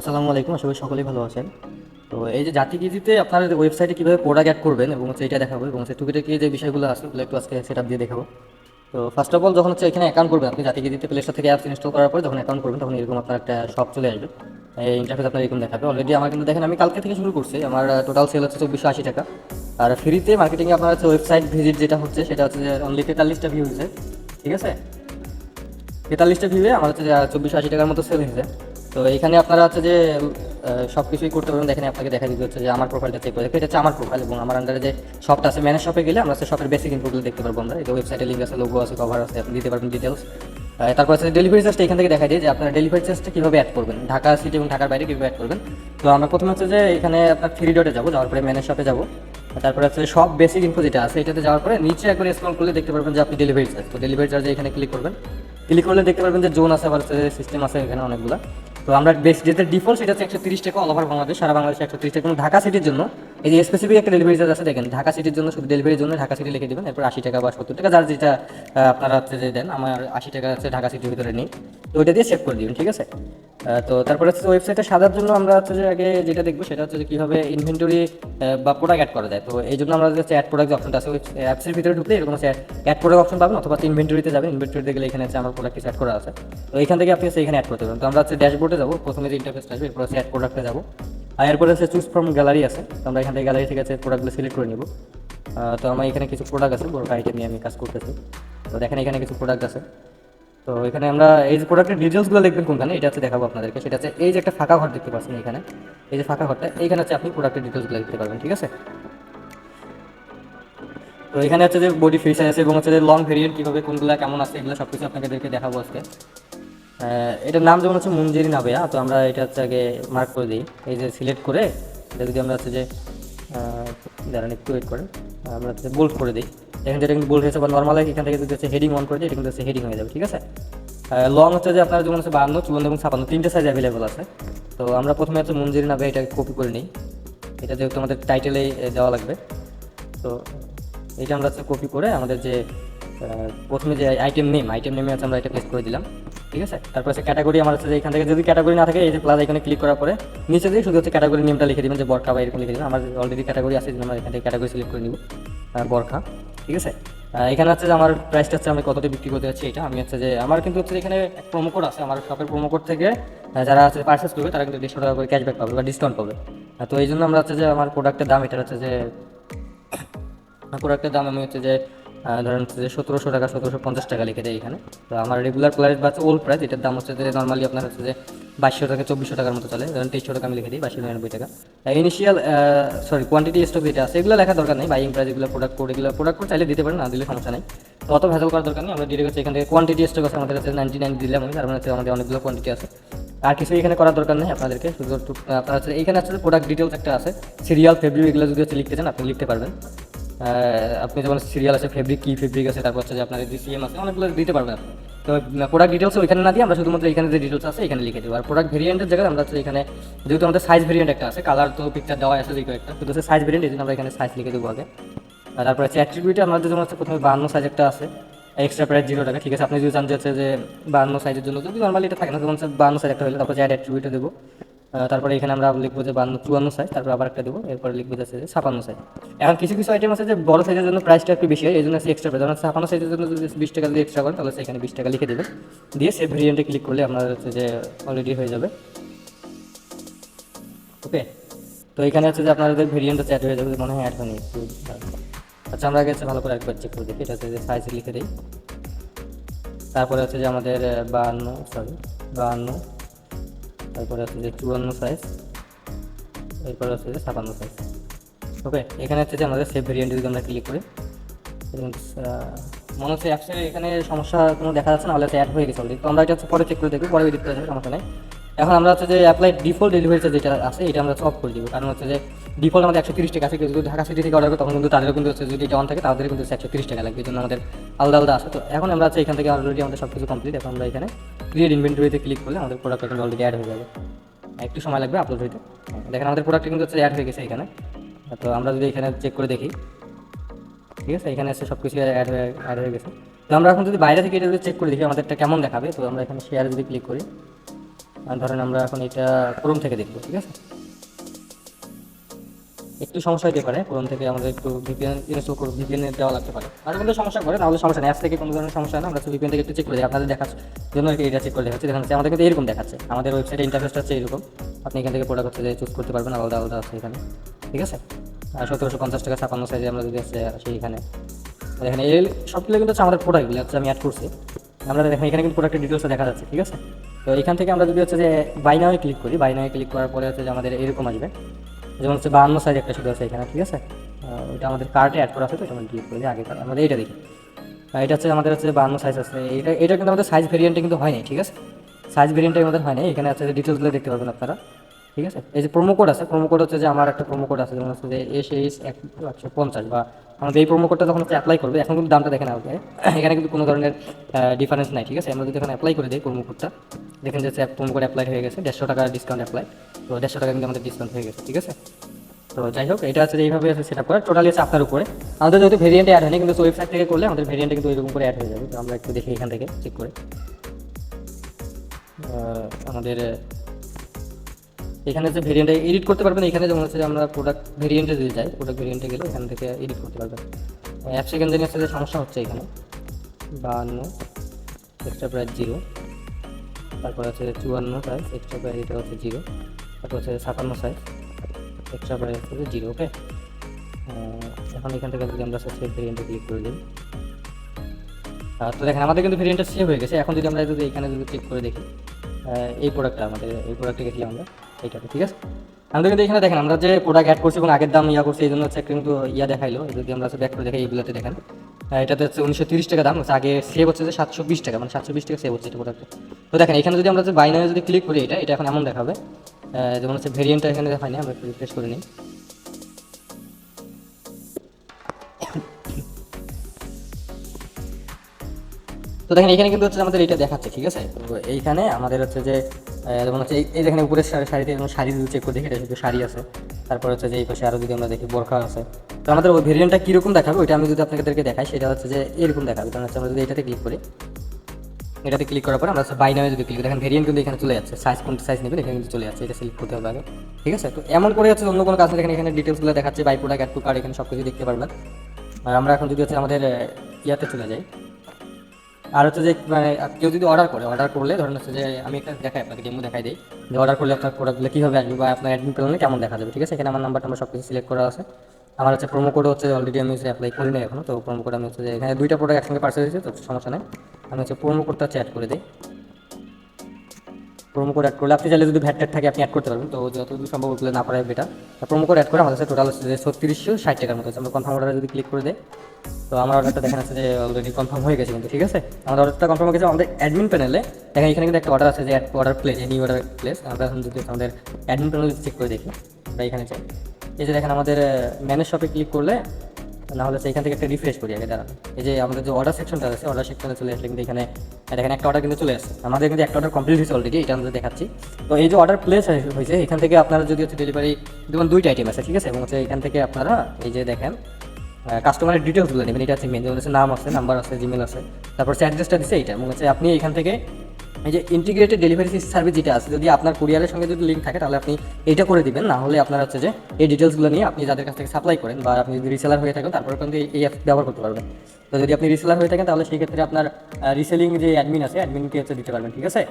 আসসালামু আলাইকুম করি সকলেই ভালো আছেন। তো এই যে জাতি গিজিতে আপনার ওয়েবসাইটে কীভাবে প্রোডাক্ট অ্যাড করবেন এবং হচ্ছে এটা দেখাবো এবং হচ্ছে টুকিটাকি যে বিষয়গুলো আছে, ওগুলো একটু আজকে সেট দিয়ে দেখাবো। তো ফার্স্ট অফ অল যখন হচ্ছে এখানে অ্যাকাউন্ট করবেন, আপনি জাতি গিজিতে প্লে স্টোর থেকে অ্যাপস ইনস্টল করার পরে যখন অ্যাকাউন্ট করবেন, তখন এরকম আপনার একটা শপ চলে আসবে। এই ইন্টারফেস আপনার এরকম দেখাবে। অলরেডি আমার কিন্তু দেখেন, আমি কালকে থেকে শুরু করছি। আমার টোটাল সেল হচ্ছে চব্বিশশো আশি টাকা। আর ফ্রিতে মার্কেটিংয়ে আপনার হচ্ছে ওয়েবসাইট ভিজিট যেটা হচ্ছে, সেটা হচ্ছে যে অনলি তেতাল্লিশটা ভিউ হয়েছে। ঠিক আছে? তেতাল্লিশটা ভিউয়ে আমার হচ্ছে চব্বিশশো আশি টাকার মতো সেল হয়েছে। তো এখানে আপনারা হচ্ছে যে সব কিছুই করতে পারবেন। দেখেন আপনাকে দেখা দিতে হচ্ছে যে, আমার প্রোফাইলটা চেক করে। এটা হচ্ছে আমার প্রোফাইল এবং আমার আন্ডারে যে শপটা আছে ম্যানেজ শপে গেলে আমরা শপের বেসিক ইনপুটগুলো দেখতে পারব আমরা। এটা ওয়েবসাইটে লিঙ্ক আছে লোগো আছে কভার আছে, আপনি দিতে পারবেন ডিটেলস তারপর হচ্ছে ডেলিভারি চার্জটা এখান থেকে দেখা যায় যে, আপনার ডেলিভারি চার্জটা কীভাবে অ্যাড করবেন? ঢাকা সিটি এবং ঢাকার বাইরে কীভাবে অ্যাড করবেন? তো আমরা প্রথমে হচ্ছে যে, এখানে আপনার থ্রি ডটে যাব, যাওয়ার পরে ম্যানেজ শপে যাব। তারপরে হচ্ছে সব বেসিক ইনফো যেটা আছে, এটাতে যাওয়ার পরে নিচে একবার স্ক্রল করলে দেখতে পারবেন যে, আপনি ডেলিভারি চার্জ তো ডেলিভারি চার্জে এখানে ক্লিক করবেন। ক্লিক করলে দেখতে পারবেন যে জোন আছে সিস্টেম আছে এখানে অনেকগুলো। তো আমরা বেশ যেটা ডিফল্ট সেটা হচ্ছে একশো তিরিশ টাকা অল ওভার বাংলাদেশ, সারা বাংলাদেশে একশো তিরিশ টাকা। ঢাকা সিটির জন্য, এই যে স্পেসিফিক একটা ডেলিভারি চার্জ আছে, দেখেন, ঢাকা সিটির জন্য শুধু ডেলিভারির জন্য ঢাকা সিটি লিখে দেবেন, এরপর আশি টাকা বা সত্তর টাকা, যার যেটা আপনারা হচ্ছে যে দেন, আমার আশি টাকা আছে ঢাকা সিটির ভিতরে নেই। তো ওইটা দিয়ে সেভ করে দিবেন, ঠিক আছে? তো তারপরে হচ্ছে ওয়েবসাইটে সাজার জন্য আমরা হচ্ছে যে আগে যেটা দেখব সেটা হচ্ছে যে কীভাবে ইনভেন্টরি বা প্রোডাক্ট অ্যাড করা যায়। তো এই জন্য আমরা হচ্ছে অ্যাড প্রোডাক্ট অপশনটা আছে অ্যাপসের ভিতরে ঢুকলে এরকম হচ্ছে অ্যাড প্রোডাক্ট অপশন পাবেন অথবা ইনভেন্টরিতে যাবেন। ইনভেন্টরিতে গেলে এখানে হচ্ছে আমার প্রোডাক্ট কিছু অ্যাড করা আছে। তো এখান থেকে আপনি হচ্ছে এখানে অ্যাড করতে পারেন। তো আমরা হচ্ছে ড্যাশবোর্ডে যাব, প্রথমে যে ইন্টারফেসটা আসবে, এরপর হচ্ছে অ্যাড প্রোডাক্টে যাব। আর এরপরে হচ্ছে চুজ ফ্রম গ্যালারি আছে। তো আমরা এখান থেকে গ্যালারি থেকে হচ্ছে প্রোডাক্টগুলো সিলেক্ট করে নিব। তো আমার এখানে কিছু প্রোডাক্ট আছে, বড় আইটেম নিয়ে আমি কাজ করতেছি। তো দেখেন এখানে কিছু প্রোডাক্ট আছে। তো এখানে আমরা এই যে প্রোডাক্টের ডিটেলসগুলো দেখবেন কোনখানে, এটা হচ্ছে দেখাবো আপনাদেরকে। সেটা হচ্ছে এই যে একটা ফাঁকা ঘর দেখতে পাচ্ছেন এখানে। এই যে ফাঁকা ঘরটা, এইখানে হচ্ছে আপনি প্রোডাক্টের ডিটেলসগুলো দেখতে পারবেন, ঠিক আছে? তো এখানে হচ্ছে যে বডি সাইজ আছে এবং হচ্ছে যে লং ভেরিয়েন্ট কীভাবে, কোনগুলো, কেমন আছে, এগুলো সব কিছু দেখে দেখাবো আজকে। এটার নাম যেমন হচ্ছে মুঞ্জেরি নাবেয়া, তো আমরা এটা হচ্ছে আগে মার্ক করে দিই। এই যে সিলেক্ট করে, এটা যদি আমরা হচ্ছে যে দাঁড়ান একটু ওয়েট করেন। আমরা হচ্ছে বোল্ড করে দিই। এখানে যেটা কিন্তু বোল্ড হয়েছে, বা নর্মাল এখান থেকে যদি হচ্ছে হেডিং অন করে দিই, এটা কিন্তু হচ্ছে হেডিং হয়ে যাবে, ঠিক আছে? লং হচ্ছে যে আপনার যেমন হচ্ছে বান্ন চুয়ান্ন এবং ছাপান্ন, তিনটে সাইজ অ্যাভেলেবল আছে। তো আমরা প্রথমে হচ্ছে মুঞ্জেরি নাবে এটা কপি করে নিই। এটা যেহেতু আমাদের টাইটেলেই দেওয়া লাগবে। তো এটা আমরা হচ্ছে কপি করে আমাদের যে প্রথমে যে আইটেম নেম আইটেম নেমে হচ্ছে আমরা এটা পেস্ট করে দিলাম। ঠিক আছে? তারপর হচ্ছে ক্যাটাগরি আমার হচ্ছে এখান থেকে যদি ক্যাটাগরি না থাকে, এই যে প্লাস এখানে ক্লিক করার পরে নিচে দিয়ে শুধু হচ্ছে ক্যাটাগরি নেমটা লিখে দিবেন, যে বরখা বা এরকম লিখে দিবেন। আমার অলরেডি ক্যাটাগরি আছে আমরা এখান থেকে ক্যাটাগরি সিলেক্ট করে নিব বরখা। ঠিক আছে? এখানে হচ্ছে যে আমার প্রাইসটা হচ্ছে আমি কতটা বিক্রি করতে যাচ্ছি এটা। আমি হচ্ছে যে আমার কিন্তু হচ্ছে এখানে প্রোমো কোড আছে, আমার শপের প্রোমো কোড থেকে যারা হচ্ছে পার্চেস করবে, তারা কিন্তু দেড়শো টাকা করে ক্যাশব্যাক পাবে বা ডিসকাউন্ট পাবে। তো এই জন্য আমরা হচ্ছে যে আমার প্রোডাক্টের দাম এটা হচ্ছে যে প্রোডাক্টের দাম আমি হচ্ছে যে ধরেন হচ্ছে যে সতেরোশো টাকা, সতেরোশো পঞ্চাশ টাকা লিখে দেয় এখানে। তো আমার রেগুলার প্রাইস বা ওল্ড প্রাইস এটার দাম হচ্ছে যে নর্মালি আপনার হচ্ছে যে বাইশশো টাকা চব্বিশশো টাকার মতো চলে। ধরেন তেইশশো টাকা আমি লিখে দিই, বাইশশো নিরানব্বই টাকা। ইনিশিয়াল সরি কোয়ান্টিটি স্টক যেটা আছে, এগুলো লেখা দরকার নেই। বাইং প্রাইস এগুলো প্রোডাক্ট কোড এগুলো প্রোডাক্ট কোড চাইলে দিতে পারেন, না দিলে সমস্যা নেই। অত ভেজাল করার দরকার নেই। আমরা ডিরেক্ট হচ্ছে এখান থেকে কোয়ান্টিটি স্টক আছে আমাদের কাছে নাইনটি নাইন দিলাম আমি, তার মানে আমাদের অনেকগুলো কোয়ান্টিটি আছে। আর কিছু এখানে করার দরকার নেই আপনাদেরকে, শুধু আপনার হচ্ছে, এখানে আসলে প্রোডাক্ট ডিটেলস একটা আছে। সিরিয়াল ফেব্রিক এগুলো যদি হচ্ছে লিখতে চান, আপনি লিখতে পারবেন। আপনি যেমন সিরিয়াল আছে ফেব্রিক কি ফেব্রিক আছে, তারপর হচ্ছে যে আপনার ডিসিএম আছে, অনেকগুলো দিতে পারবেন আপনি। তো প্রোডাক্ট ডিটেলস ওইখানে না দিয়ে আমরা শুধুমাত্র এখানে যে ডিটেলস আছে, এখানে লিখে দেবো। আর প্রোডাক্ট ভেরিয়েন্টের জায়গায় আমরা হচ্ছে এখানে, যেহেতু আমাদের সাইজ ভেরিয়েন্ট একটা আছে কালার তো পিকচার দেওয়া আছে যে একটা, শুধু সাইজ ভেরিয়েন্ট এই জন্য আমরা এখানে সাইজ লিখে দেবো আগে। আর তারপরে হচ্ছে অ্যাট্রিবিউটে আমাদের যেমন হচ্ছে প্রথমে বান্ন সাইজ একটা আছে এক্সট্রা প্রাইস জিরো টাকা, ঠিক আছে? আপনি যদি চান যে হচ্ছে যে বান্ন সাইজের জন্য, যদি নর্মালি এটা থাকে না যেমন বান্ন সাইজ একটা হলে তারপর যে অ্যাট্রিবিউটে দেবো। তারপরে এখানে আমরা লিখব যে বান্ন, চুয়ান্ন সাইজ তারপর আবার একটা দেবো, এরপরে লিখব যে ছাপান্ন সাইজ এখন কিছু কিছু আইটেম আছে যে বড় সাইজের জন্য প্রাইসটা একটু বেশি হয় এই জন্য এক্সট্রা প্রাইস যেমন ছাপান্ন সাইজের জন্য যদি বিশ টাকা যদি এক্সট্রা করেন, তাহলে সেখানে বিশ টাকা লিখে দেবেন। দিয়ে সে ভেরিয়েন্টে ক্লিক করলে আপনার হচ্ছে যে অলরেডি হয়ে যাবে। ওকে তো এখানে হচ্ছে যে আপনাদের ভেরিয়েন্ট হচ্ছে অ্যাড হয়ে যাবে, মনে হয় অ্যাড হয়নি আচ্ছা আমরা হচ্ছে ভালো করে একবার চেক করে দেখি, এটা হচ্ছে যে সাইজ লিখে দিই। তারপরে হচ্ছে যে আমাদের বাহান্ন সরি বাহান্ন তারপরে আছে যে চুয়ান্ন সাইজ এরপরে আছে যে ছাপান্ন সাইজ ওকে এখানে হচ্ছে যে আমাদের সেভ ভেরিয়েন্ট যদি আমরা ক্লিক করি মনে হচ্ছে অ্যাপসে এখানে সমস্যা কোনো দেখা যাচ্ছে না, হলে অ্যাড হয়ে গেছে অলরেডি তো আমরা এটা হচ্ছে পরে চেক করে দেখব, পরে দেখতে করে সমস্যা নেই। এখন আমরা হচ্ছে যে অ্যাপ্লাই ডিফল্ট ডেলিভারি চার্জ যেটা আছে, এটা আমরা অফ করে দিব। কারণ হচ্ছে যে ডিফল্ট আমাদের একশো তিরিশ টাকা আছে যদি ঢাকা সিটি থেকে অর্ডার করে, তখন কিন্তু তাদেরও কিন্তু হচ্ছে যদি এটা অন থাকে তাদের কিন্তু একশো তিরিশ টাকা লাগবে। জন্য আমাদের আলাদা আলাদা আছে। তো এখন আমরা হচ্ছে এখান থেকে অলরেডি আমাদের সব কিছু কমপ্লিট এখন আমরা এখানে ক্রিয়েট ইনভেন্টরিতে ক্লিক করলে আমাদের প্রোডাক্ট কিন্তু অলরেডি অ্যাড হয়ে যাবে। একটু সময় লাগবে আপলোড হইতে। দেখেন, আমাদের প্রোডাক্ট কিন্তু হচ্ছে অ্যাড হয়ে গেছে এখানে। তো আমরা যদি এখানে চেক করে দেখি, ঠিক আছে? এখানে এসে সব কিছু অ্যাড হয়ে অ্যাড হয়ে গেছে। তো আমরা এখন যদি বাইরে থেকে এটা চেক করে দেখি, আমাদেরটা কেমন দেখাবে? তো আমরা এখানে শেয়ার যদি ক্লিক করি ধরেন আমরা এখন এটা ক্রোম থেকে দেখব, ঠিক আছে? একটু সমস্যা হতে পারে ক্রোম থেকে আমাদের একটু ভিপিএন ইনস্টল করে ভিপিএন দেওয়া লাগতে পারে। আর কোনো সমস্যা করে তাহলে সমস্যা নেই অ্যাপস থেকে কোনো ধরনের সমস্যা না, আমরা ভিপিএন থেকে একটু চেক করে দিই আপনাদের দেখার জন্য এটা চেক করে দেখাচ্ছি। দেখাচ্ছে আমাদের কিন্তু এরকম দেখাচ্ছে, আমাদের ওয়েবসাইটে ইন্টারফেসটা হচ্ছে এরকম। আপনি এখান থেকে প্রোডাক্ট হচ্ছে চুজ করতে পারবেন, আলাদা আলাদা আছে এখানে, ঠিক আছে? আর সতেরোশো পঞ্চাশ টাকা, ছাপান্ন সাইজে আমরা যদি আছে সেইখানে দেখেন, এই সবগুলো কিন্তু হচ্ছে আমাদের প্রোডাক্টগুলো হচ্ছে আমি অ্যাড করছি। আমরা দেখেন, এখানে কিন্তু প্রোডাক্টের ডিটেলসটা দেখা যাচ্ছে, ঠিক আছে? তো এখান থেকে আমরা যদি হচ্ছে যে বাইনাওয়ে ক্লিক করি বাইনাওয়ে ক্লিক করার পরে হচ্ছে যে আমাদের এরকম আসবে। যেমন হচ্ছে বাহান্ন সাইজ একটা শুধু আছে এখানে, ঠিক আছে? ওইটা আমাদের কার্টে অ্যাড করা আছে তো এটা আমরা ক্লিক করে দিই আগে আমাদের এইটা দেখি। এটা হচ্ছে আমাদের হচ্ছে বাহান্ন সাইজ আছে। এটা এটা কিন্তু আমাদের সাইজ ভেরিয়েন্টে কিন্তু হয়নি ঠিক আছে? সাইজ ভেরিয়েন্টে আমাদের হয়নি এখানে হচ্ছে ডিটেলসগুলো দেখতে পাবেন আপনারা। ঠিক আছে? এই যে প্রোমো কোড আছে প্রোমো কোড হচ্ছে যে আমার একটা প্রোমো কোড আছে, যেমন হচ্ছে যে এস এইচ একশো পঞ্চাশ বা আমাদের এই প্রোমো কোডটা যখন হচ্ছে অ্যাপ্লাই করবে, এখন কিন্তু দামটা দেখেন আপনি এখানে কিন্তু কোনো ধরনের ডিফারেন্স নাই, ঠিক আছে? আমরা যদি এখন অ্যাপ্লাই করে দিই প্রোমো কোডটা দেখেন যে প্রোমো কোড অ্যাপ্লাই হয়ে গেছে, দেড়শো টাকা ডিসকাউন্ট অ্যাপ্লাই তো দেড়শো টাকা কিন্তু আমাদের ডিসকাউন্ট হয়ে গেছে, ঠিক আছে? তো যাই হোক, এটা হচ্ছে এইভাবে আছে সেট আপ করা টোটালি হচ্ছে আপনার উপরে। আমাদের যেহেতু ভেরিয়েন্টে অ্যাড হয়নি, কিন্তু ওয়েবসাইট থেকে করলে আমাদের ভেরিয়েন্টে কিন্তু এরকম করে অ্যাড হয়ে যাবে, তো আমরা একটু দেখি এখান থেকে চেক করে। আমাদের এখানে যে ভেরিয়েন্টে এডিট করতে পারবেন, এখানে যেমন হচ্ছে আমরা প্রোডাক্ট ভেরিয়েন্টে যদি যাই প্রোডাক্ট ভেরিয়েন্টে গেলে এখান থেকে এডিট করতে পারবেন। অ্যাপ সেকেন্ড হচ্ছে যে সমস্যা হচ্ছে এখানে। বাহান্ন এক্সট্রা প্রাইস জিরো তারপর হচ্ছে চুয়ান্ন সাইজ এক্সট্রা প্রাইস এটা হচ্ছে জিরো তারপর হচ্ছে সাতান্ন সাইজ এক্সট্রা প্রাইস হচ্ছে জিরো ওকে এখন এখান থেকে যদি আমরা সেভ ভেরিয়েন্টে ক্লিক করে দিই। তো দেখেন, আমাদের কিন্তু ভেরিয়েন্টটা সেভ হয়ে গেছে। এখন যদি আমরা যদি এখানে যদি ক্লিক করে দেখি এই প্রোডাক্টটা আমাদের, এই প্রোডাক্টে গেছিলাম আমরা, এইটাতে, ঠিক আছে? আমাদের কিন্তু এখানে দেখেন, আমরা যে প্রোডাক্ট অ্যাড করছি এবং আগের দাম ইয়া করছি, এই জন্য হচ্ছে কিন্তু ইয়া দেখাইলো। যদি আমরা ব্যাক করে দেখাই এইগুলোতে দেখেন। এটাতে হচ্ছে উনিশশো তিরিশ টাকা দাম, হচ্ছে আগে সেভ হচ্ছে যে সাতশো বিশ টাকা মানে সাতশো বিশ টাকা সেভ হচ্ছে এটা প্রোডাক্টে তো দেখেন, এখানে যদি আমরা যে বাইনারে যদি ক্লিক করি এটা এটা এখন এমন দেখাবে। যেমন হচ্ছে ভেরিয়েন্টটা এখানে দেখায়নি, আমরা একটু রিফ্রেশ করে নিই। তো দেখেন, এখানে কিন্তু হচ্ছে আমাদের এটা দেখাচ্ছে, ঠিক আছে? তো এইখানে আমাদের হচ্ছে যে যেমন হচ্ছে এই- দেখেন উপরের শাড়ি- শাড়িতে যেমন শাড়ি যদি চেক করে দেখি এটা শুধু শাড়ি আছে। তারপর হচ্ছে যে এই পাশে আরও যদি আমরা দেখি, বোরখা আছে। তো আমাদের ওই ভেরিয়েন্টটা কীরকম দেখাবে, ওইটা আমি যদি আপনাদেরকে দেখাই, সেটা হচ্ছে যে এরকম দেখাবে। কারণ হচ্ছে আমরা যদি এটাতে ক্লিক করি, এটাতে ক্লিক করার পর আমরা বাই নামে যদি ক্লিক দেখেন ভেরিয়েন্ট কিন্তু এখানে চলে যাচ্ছে। সাইজ কোনটা সাইজ নেবেন, এখানে কিন্তু চলে যাচ্ছে, এটা সিলেক্ট করতে হবে ঠিক আছে? তো এমন করে হচ্ছে অন্য কোনো কাজ দেখেন এখানে ডিটেলসগুলো দেখাচ্ছে buy product add to cart এখানে সব কিছু দেখতে পারবেন। আর আমরা এখন যদি হচ্ছে আমাদের ইয়াতে চলে যাই আর হচ্ছে যে মানে কেউ যদি অর্ডার করে অর্ডার করলে ধরেন হচ্ছে যে, আমি একটা দেখাই আপনাকে ডেমো দেখাই দিই। যে অর্ডার করলে আপনার প্রোডাক্টগুলো কীভাবে আসবে বা আপনার অ্যাডমিন প্ল্যানে কেমন দেখা যাবে, ঠিক আছে? এখানে আমার নাম্বারটা আমার সব কিছু সিলেক্ট করা আছে। আমার হচ্ছে প্রোমো কোড হচ্ছে অলরেডি আমি অ্যাপ্লাই করি নাই এখনও, তো প্রোমো কোড আমি হচ্ছে যে, এখানে দুইটা প্রোডাক্ট একসঙ্গে পার্সেল হয়েছে, তো সমস্যা নেই। আমি হচ্ছে প্রোমো কোডটা হচ্ছে অ্যাড করে দিই। প্রোমো কোড অ্যাড করলে, আপনি চাইলে যদি ভ্যাট থাকে, আপনি অ্যাড করতে পারবেন। তো যতদূর সম্ভব ওগুলো না পারে বেটা প্রোমো কোড অ্যাড করে আমাদের টোটাল হচ্ছে যে ছত্রিশশো ষাট টাকার মতো আমরা কনফার্ম অর্ডারে যদি ক্লিক করে দেয় তো আমার অর্ডারটা দেখা যাচ্ছে যে অলরেডি কনফার্ম হয়ে গেছে কিন্তু, ঠিক আছে? আমাদের অর্ডারটা কনফার্ম হয়ে গেছে আমাদের অ্যাডমিন প্যানেলে দেখেন, এখানে কিন্তু একটা অর্ডার আছে যে order place new order place আমরা এখন যদি আমাদের অ্যাডমিন প্যানেলে চেক করে দেখি, আমরা এখানে চাই এই যে দেখেন, আমাদের ম্যানেজ শপে ক্লিক করলে না হলে এখান থেকে একটা রিফ্রেশ করি, আগে দাঁড়ান। এই যে আমাদের যে অর্ডার সেকশনটা আছে অর্ডার সেকশনে চলে আসলে কিন্তু এখানে দেখেন একটা অর্ডার কিন্তু চলে আসছে। আমাদের কিন্তু একটা অর্ডার কমপ্লিট হয়েছে অলরেডি এটা আমরা দেখাচ্ছি। তো এই যে অর্ডার প্লেস হয়েছে, এখান থেকে আপনারা যদি হচ্ছে ডেলিভারি যেমন দুইটা আইটেম আছে, ঠিক আছে? এবং হচ্ছে এখান থেকে আপনারা এই যে দেখেন কাস্টমারের ডিটেলসগুলো নেবেন। এটা হচ্ছে মেন যেমন হচ্ছে নাম আছে নাম্বার আছে জিমেল আছে, তারপর হচ্ছে অ্যাড্রেসটা দিচ্ছে এইটা। এবং হচ্ছে আপনি এখান থেকে এই যে ইন্টিগ্রেটেড ডেলিভারি সার্ভিস যেটা আছে, যদি আপনার কুরিয়ারের সঙ্গে যদি লিঙ্ক থাকে, তাহলে আপনি এটা করে দিবেন। না হলে আপনার হচ্ছে যে এই ডিটেলসগুলো নিয়ে আপনি যাদের কাছ থেকে সাপ্লাই করেন বা আপনি যদি রিসেলার হয়ে থাকেন, তারপরে কিন্তু এই- অ্যাপ ব্যবহার করতে পারবেন। তো যদি আপনি রিসেলার হয়ে থাকেন, তাহলে সেই ক্ষেত্রে আপনার রিসেলিং যে অ্যাডমিন আছে অ্যাডমিনকে হচ্ছে দিতে পারবেন, ঠিক আছে?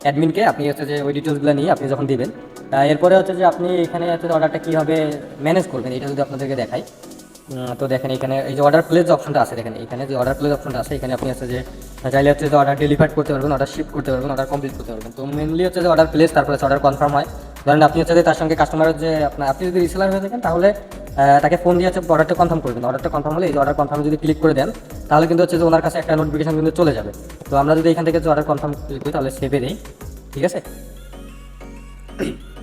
অ্যাডমিনকে আপনি হচ্ছে যে ওই ডিটেলসগুলো নিয়ে আপনি যখন দিবেন এরপরে হচ্ছে যে আপনি এখানে হচ্ছে অর্ডারটা কীভাবে ম্যানেজ করবেন, এটা যদি আপনাদেরকে দেখাই। তো দেখেন এখানে এই যে অর্ডার প্লেস অপশনটা আছে, দেখেন এখানে যে অর্ডার প্লেস অপশনটা আছে, এখানে আপনি হচ্ছে যে চাইলে হচ্ছে যে অর্ডার ডেলিভার করতে পারবেন অর্ডার শিফট করতে পারবেন অর্ডার কমপ্লিট করতে পারবেন। তো মেনলি হচ্ছে যে অর্ডার প্লেস তারপরে অর্ডার কনফার্ম হয়। ধরেন আপনি হচ্ছে যে তার সঙ্গে কাস্টমারের যে আপনার, আপনি যদি রিসেলার হয়ে থাকেন, তাহলে তাকে ফোন দিয়ে হচ্ছে অর্ডারটা কনফার্ম করবেন। অর্ডারটা কনফার্ম হলে এই অর্ডার কনফার্ম যদি ক্লিক করে দেন, তাহলে কিন্তু হচ্ছে যে ওনার কাছে একটা নোটিফিকেশন কিন্তু চলে যাবে। তো আমরা যদি এখান থেকে অর্ডার কনফার্ম ক্লিক করি, তাহলে সেভে দিই। ঠিক আছে?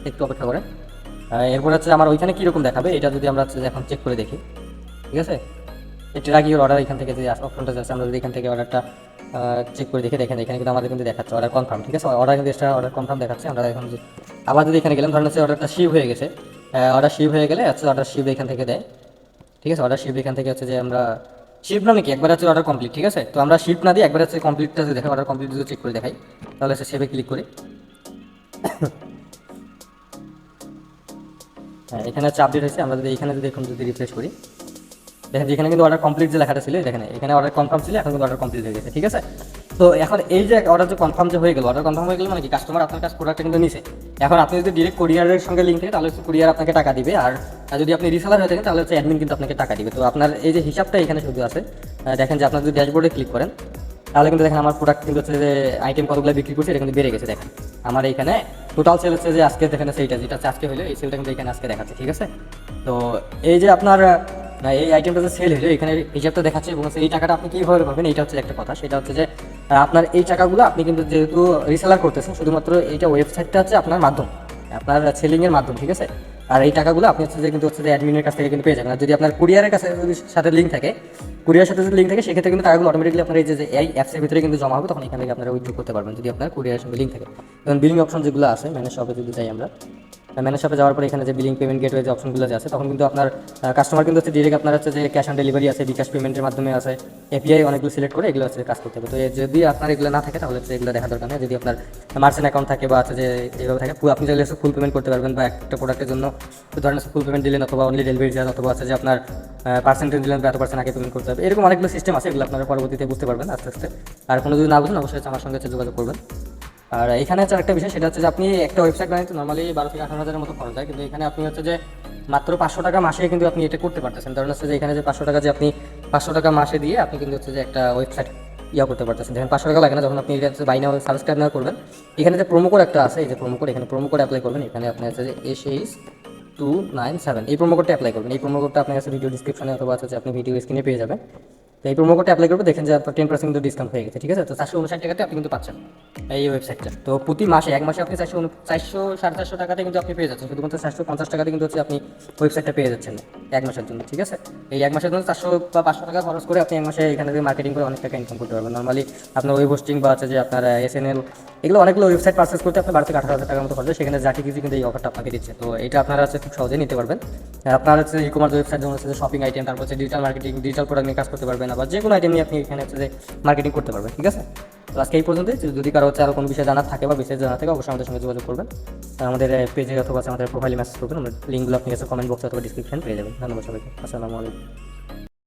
একটু অপেক্ষা করেন। এরপর হচ্ছে আমার ওইখানে কীরকম দেখাবে, এটা যদি আমরা হচ্ছে এখন চেক করে দেখি। ঠিক আছে? একটু আগে অর্ডার এখান থেকে যে অপশনটা যাচ্ছে আমরা যদি এখান থেকে অর্ডারটা চেক করে দেখে দেখেন, এখানে কিন্তু আমাদের কিন্তু দেখাচ্ছে অর্ডার কনফার্ম ঠিক আছে? অর্ডার কিন্তু এক্সট্রা অর্ডার কনফার্ম দেখাচ্ছে, আমরা এখন আবার যদি এখানে গেলাম, ধরেন হচ্ছে অর্ডারটা শিপ হয়ে গেছে অর্ডার শিপ হয়ে গেলে হচ্ছে অর্ডার শিপ এখান থেকে দেয়, ঠিক আছে? অর্ডার শিপ এখান থেকে হচ্ছে যে আমরা শিপ না নাকি একবার হচ্ছে অর্ডার কমপ্লিট ঠিক আছে? তো আমরা শিপ না দিয়ে একবার হচ্ছে কমপ্লিটটা যদি দেখাই অর্ডার কমপ্লিট যদি চেক করে দেখাই, তাহলে হচ্ছে সেভে ক্লিক করি। হ্যাঁ এখানে হচ্ছে আপডেট হয়েছে, আমরা যদি এখানে যদি এখন যদি রিফ্রেশ করি। দেখেন যেখানে কিন্তু অর্ডার কমপ্লিট যে লেখাটা ছিল দেখেন, এখানে অর্ডার কনফার্ম ছিল, এখন কিন্তু অর্ডার কমপ্লিট হয়ে গেছে, ঠিক আছে? তো এখন এই যে অর্ডার যে কনফার্ম যে হয়ে গেল অর্ডার কনফার্ম হয়ে গেল মানে কি? কাস্টমার আপনার কাছে প্রোডাক্টটা কিন্তু নিছে। এখন আপনি যদি ডিরেক্ট কুরিয়ারের সঙ্গে লিঙ্ক থাকে তাহলে কুরিয়ার আপনাকে টাকা দিবে, আর যদি আপনি রিসেলার হয়ে থাকেন, তাহলে হচ্ছে অ্যাডমিন কিন্তু আপনাকে টাকা দিবে। তো আপনার এই যে হিসাবটা এখানে শুধু আছে দেখেন যে আপনার যদি ড্যাশবোর্ডে ক্লিক করেন, তাহলে কিন্তু দেখেন আমার প্রোডাক্ট কিন্তু হচ্ছে যে আইটেম কতগুলো বিক্রি করছে, এটা কিন্তু বেড়ে গেছে, দেখেন। আমার এখানে টোটাল সেল হচ্ছে যে আজকে, দেখেন, সেইটা যেটা আজকে হলো এই সেলটা কিন্তু এখানে আজকে দেখাচ্ছে, ঠিক আছে? তো এই যে আপনার আহ, এই আইটেমটা যে সেল হলো এখানে হিসাবটা দেখাচ্ছে এবং এই টাকাটা আপনি কীভাবে পাবেন এটা হচ্ছে একটা কথা। সেটা হচ্ছে যে আপনার এই টাকাগুলো আপনি কিন্তু যেহেতু রিসেলার করতেছেন শুধুমাত্র এইটা ওয়েবসাইটটা হচ্ছে আপনার মাধ্যম আপনার সেলিংয়ের মাধ্যম ঠিক আছে? আর এই টাকাগুলো আপনি হচ্ছে যে কিন্তু হচ্ছে যে অ্যাডমিনের কাছ থেকে কিন্তু পেয়ে যাবেন। আর যদি আপনার কুরিয়ারের কাছে যদি সাথে লিঙ্ক থাকে কুরিয়ার সাথে যদি লিঙ্ক থাকে সেক্ষেত্রে কিন্তু টাকাগুলো অটোমেটিকলি আপনার এই যে এই অ্যাপসের ভিতরে কিন্তু জমা হবে তখন এখান থেকে আপনারা উইথড্র করতে পারবেন যদি আপনার কুরিয়ারের সঙ্গে লিঙ্ক থাকে। যেমন বিলিং অপশন যেগুলো আছে মানে শপে যদি যাই আমরা ম্যানেজ শপে যাওয়ার পরে এখানে যে বিলিং পেমেন্ট গেটওয়ে যে অপশনগুলো আছে, তখন কিন্তু আপনার কাস্টমার কিন্তু হচ্ছে ডিরেক্ট আপনার হচ্ছে যে ক্যাশ অন ডেলিভারি আছে, বিকাশ পেমেন্টের মাধ্যমে আছে এপিআই অনেকগুলো সিলেক্ট করে এগুলো হচ্ছে কাজ করতে হবে। তো যদি আপনার এগুলো না থাকে, তাহলে হচ্ছে এগুলো দেখা দরকার নেই। যদি আপনার মার্চেন্ট অ্যাকাউন্ট থাকে বা হচ্ছে যে এইভাবে থাকে, আপনি চাইলে ফুল পেমেন্ট করতে পারবেন বা একটা প্রোডাক্টের জন্য। ধরেন ফুল পেমেন্ট দিলেন অথবা অনলি ডেলিভারি চার্জ অথবা হচ্ছে যে আপনার পার্সেন্টেজ দিলেন এত পার্সেন্ট আগে পেমেন্ট করতে হবে। এরকম অনেকগুলো সিস্টেম আছে, এগুলো আপনারা পরবর্তীতে বুঝতে পারবেন আস্তে আস্তে। আর কোনো যদি না বুঝেন, অবশ্যই আমার সঙ্গে যোগাযোগ করবেন। আর এখানে হচ্ছে একটা বিষয়, সেটা হচ্ছে যে আপনি একটা ওয়েবসাইট বানাইতে নর্মালি বারো থেকে আঠারো হাজারের মতো খরচ হয়, কিন্তু এখানে আপনি হচ্ছে যে মাত্র পাঁচশো টাকা মাসে কিন্তু আপনি এটা করতে পারতেছেন। কারণ হচ্ছে যে এখানে যে পাঁচশো টাকা যে আপনি পাঁচশো টাকা মাসে দিয়ে আপনি কিন্তু হচ্ছে যে একটা ওয়েবসাইট ইয়া করতে পারতেছেন। দেখেন পাঁচশো টাকা লাগে না, যখন আপনি এটা হচ্ছে বাইনা সাবস্ক্রাইব না করবেন। এখানে যে প্রোমো কোড একটা আছে, এই যে প্রোমো কোড এখানে প্রোমো কোড অ্যাপ্লাই করবেন। এখানে আপনি হচ্ছে যে S H two nine seven এই প্রোমো কোডটা অ্যাপ্লাই করবেন। এই প্রোমো কোডটা আপনার কাছে ভিডিও ডিসক্রিপশনে অথবা হচ্ছে আপনি ভিডিও স্ক্রিনে পেয়ে যাবেন। এই প্রোমো কোডটা অ্যাপ্লাই করবে, দেখেন যে আপনার টেন পার্সেন্ট কিন্তু ডিসকাউন্ট হয়ে গেছে, ঠিক আছে? তো চারশো উনষাট টাকাতে আপনি কিন্তু পাচ্ছেন এই ওয়েবসাইটটা তো প্রতি মাসে, এক মাসে আপনি চারশো চারশো, সাড়ে চারশো টাকাতে কিন্তু আপনি পেয়ে যাচ্ছেন। শুধুমাত্র চারশো পঞ্চাশ টাকাতে কিন্তু হচ্ছে আপনি ওয়েবসাইটটা পেয়ে যাচ্ছেন এক মাসের জন্য, ঠিক আছে? এই এক মাসের জন্য চারশো বা পাঁচশো টাকা খরচ করে আপনি এক মাসে এখানে থেকে মার্কেটিং করে অনেক টাকা ইনকাম করতে পারবেন। নর্মালি আপনার ওয়েব হোস্টিং বা আছে যে আপনার এস এন এল এগুলো অনেকগুলো ওয়েবসাইট পারচেস করতে আপনার থেকে আঠারো হাজার টাকার মতো খরচ। সেখানে জাতি কিছু কিন্তু এই অফারটা আপনাকে দিচ্ছে। তো এটা আপনারা হচ্ছে খুব সহজেই নিতে পারবেন। আপনার হচ্ছে ই কমার্স ওয়েবসাইট যেমন হচ্ছে শপিং আইটেম তারপর হচ্ছে ডিজিটাল মার্কেটিং ডিজিটাল প্রোডাক্ট নিয়ে কাজ করতে পারবেন, আবার যে কোনো আইটেম নিয়ে আপনি এখানে হচ্ছে যে মার্কেটিং করতে পারবেন, ঠিক আছে? তো আজকে এই পর্যন্ত যদি কারও হচ্ছে আরও কোনো বিষয় জানার থাকে বা বিশেষ জানা থাকে, অবশ্যই আমাদের সঙ্গে যোগাযোগ করবেন। আমাদের পেজে অথবা আমাদের প্রোফাইলে মেসেজ করবেন। আমরা লিঙ্কগুলো আপনি কাছে কমেন্ট বক্সে অথবা ডিসক্রিপশন পেয়ে যাবেন। ধন্যবাদ সবাইকে। আসসালামু আলাইকুম।